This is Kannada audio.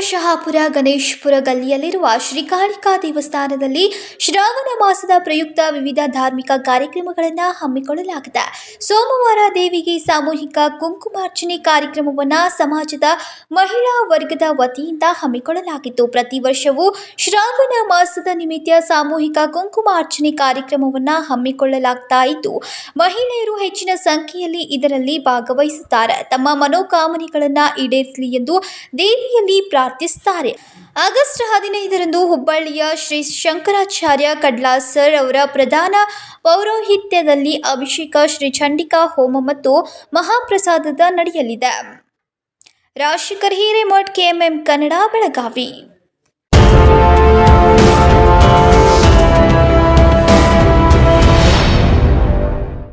ಶಹಾಪುರ, ಗಣೇಶ್ಪುರ ಗಲ್ಲಿಯಲ್ಲಿರುವ ಶ್ರೀಕಾಳಿಕಾ ದೇವಸ್ಥಾನದಲ್ಲಿ ಶ್ರಾವಣ ಮಾಸದ ಪ್ರಯುಕ್ತ ವಿವಿಧ ಧಾರ್ಮಿಕ ಕಾರ್ಯಕ್ರಮಗಳನ್ನು ಹಮ್ಮಿಕೊಳ್ಳಲಾಗಿದೆ. ಸೋಮವಾರ ದೇವಿಗೆ ಸಾಮೂಹಿಕ ಕುಂಕುಮಾರ್ಚನೆ ಕಾರ್ಯಕ್ರಮವನ್ನು ಸಮಾಜದ ಮಹಿಳಾ ವರ್ಗದ ವತಿಯಿಂದ ಹಮ್ಮಿಕೊಳ್ಳಲಾಗಿತ್ತು. ಪ್ರತಿ ವರ್ಷವೂ ಶ್ರಾವಣ ಮಾಸದ ನಿಮಿತ್ತ ಸಾಮೂಹಿಕ ಕುಂಕುಮಾರ್ಚನೆ ಕಾರ್ಯಕ್ರಮವನ್ನು ಹಮ್ಮಿಕೊಳ್ಳಲಾಗ್ತಾ ಇದ್ದು ಮಹಿಳೆಯರು ಹೆಚ್ಚಿನ ಸಂಖ್ಯೆಯಲ್ಲಿ ಇದರಲ್ಲಿ ಭಾಗವಹಿಸುತ್ತಾರೆ. ತಮ್ಮ ಮನೋಕಾಮನೆಗಳನ್ನು ಈಡೇರಿಸಲಿ ಎಂದು ದೇವಿಯಲ್ಲಿ ಪ್ರಾರ್ಥಿಸುತ್ತಾರೆ. ಆಗಸ್ಟ್ ಹದಿನೈದರಂದು ಹುಬ್ಬಳ್ಳಿಯ ಶ್ರೀ ಶಂಕರಾಚಾರ್ಯ ಕಡ್ಲಾಸರ್ ಅವರ ಪ್ರಧಾನ ಪೌರೋಹಿತ್ಯದಲ್ಲಿ ಅಭಿಷೇಕ ಶ್ರೀ ಚಂಡಿಕಾ ಹೋಮ ಮತ್ತು ಮಹಾಪ್ರಸಾದದ ನಡೆಯಲಿದೆ. ರಾಶಿಕರ್ ಹಿರೇಮಠ್, ಕೆಎಂಎಂ ಕನ್ನಡ, ಬೆಳಗಾವಿ.